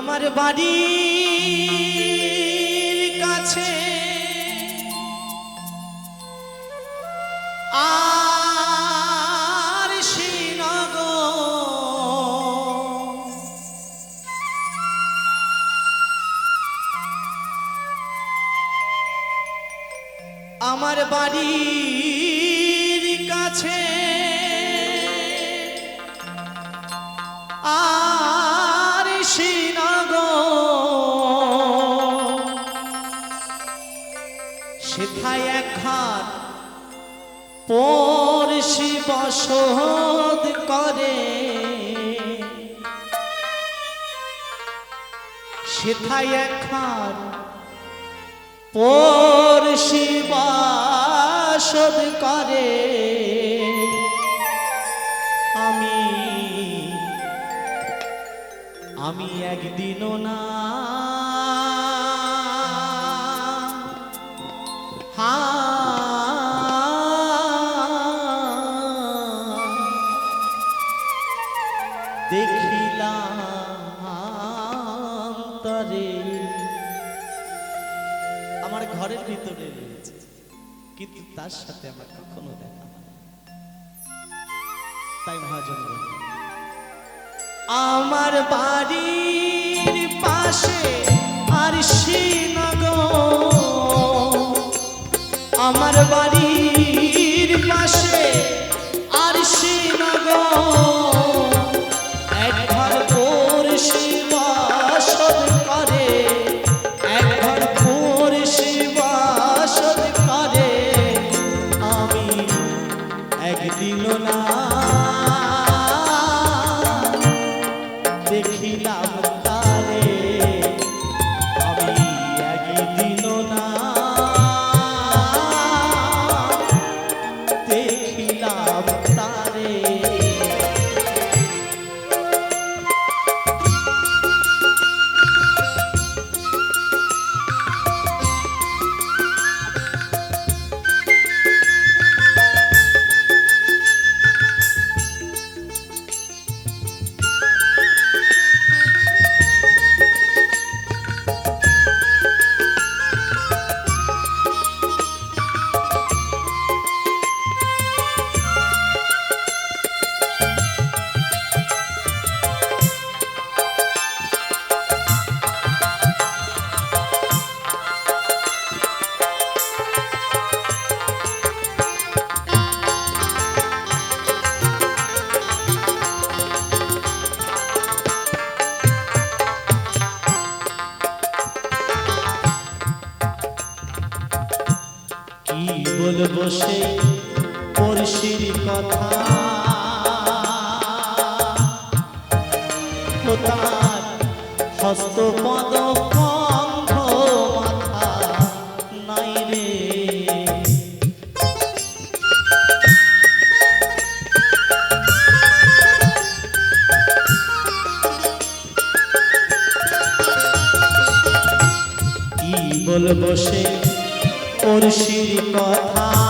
আমার বাড়ির কাছে। আর শ্রীনগর। আমার বাড়ির সেথায় এক ঘাট পড়শি বসত করে। সেথায় এক ঘাট পড়শি বাসদ করে। আমি আমি একদিনও না আমার ঘরের ভিতরে রয়েছে কিন্তু তার সাথে আমার কখনো দেখা। তাই মহাজন আমার বাড়ির পাশে বলব সে পড়শির কথা তার হস্ত পদ কন্ধ মাথা নাই কথা?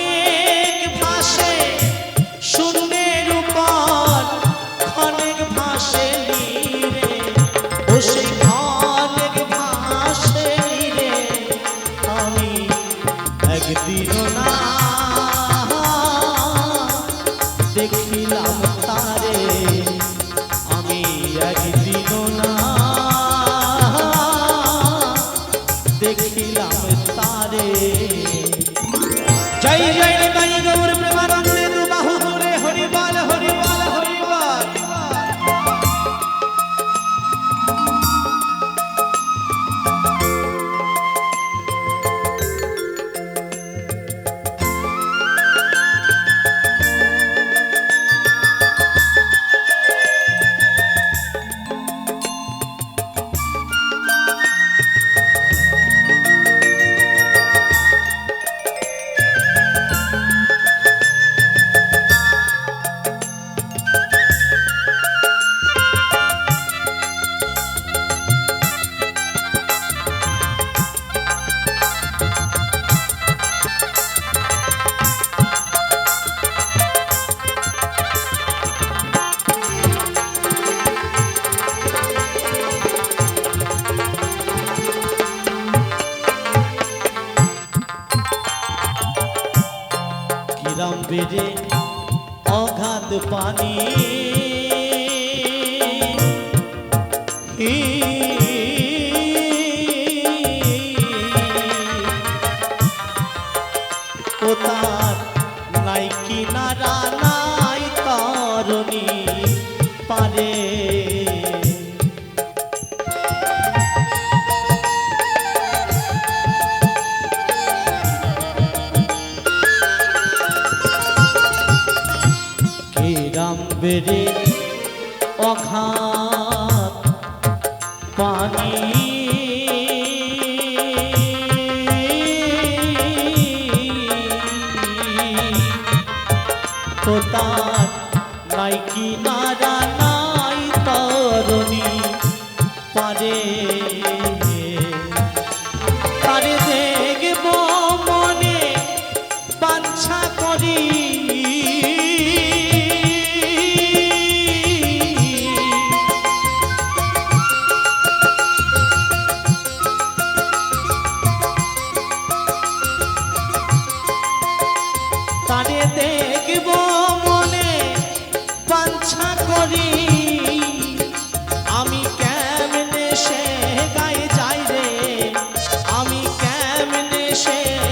আমি একদিন না। দিলাম বেড়ে অঘাত পানি। ও তার নাই কিনারা নাই তরণী পারে তো তার নাই কি নারা mexer.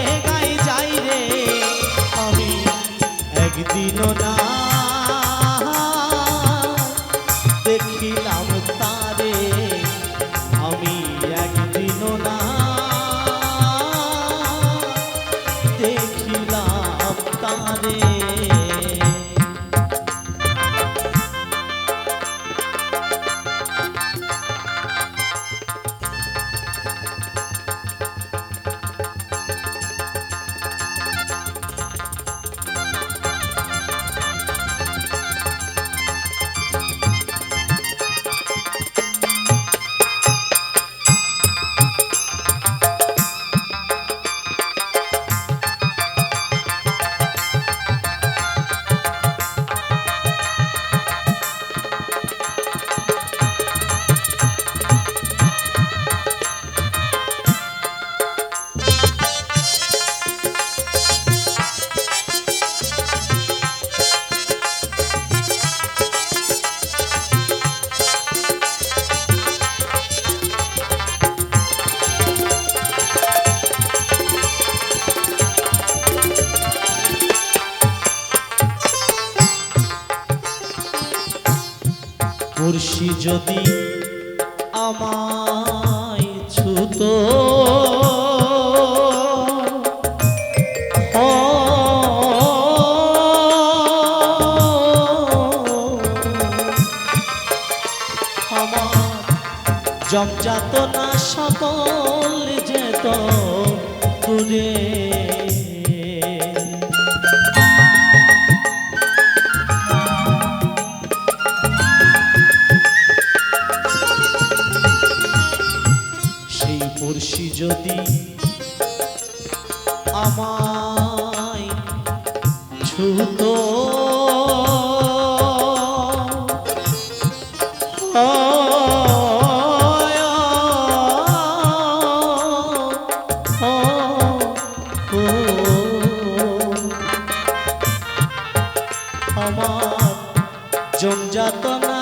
যদি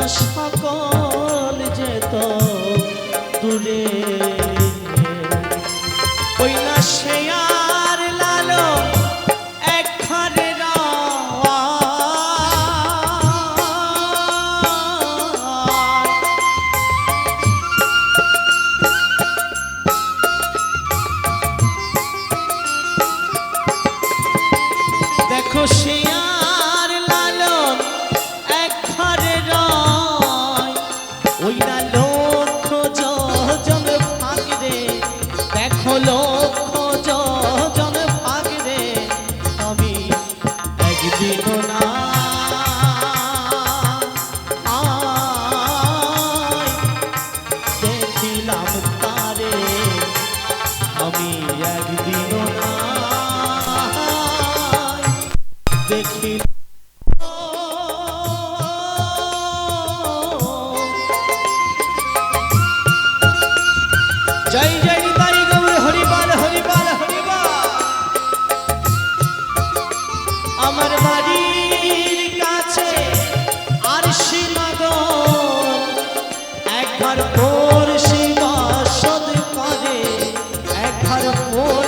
I'm sorry. এক হলো আধার মোর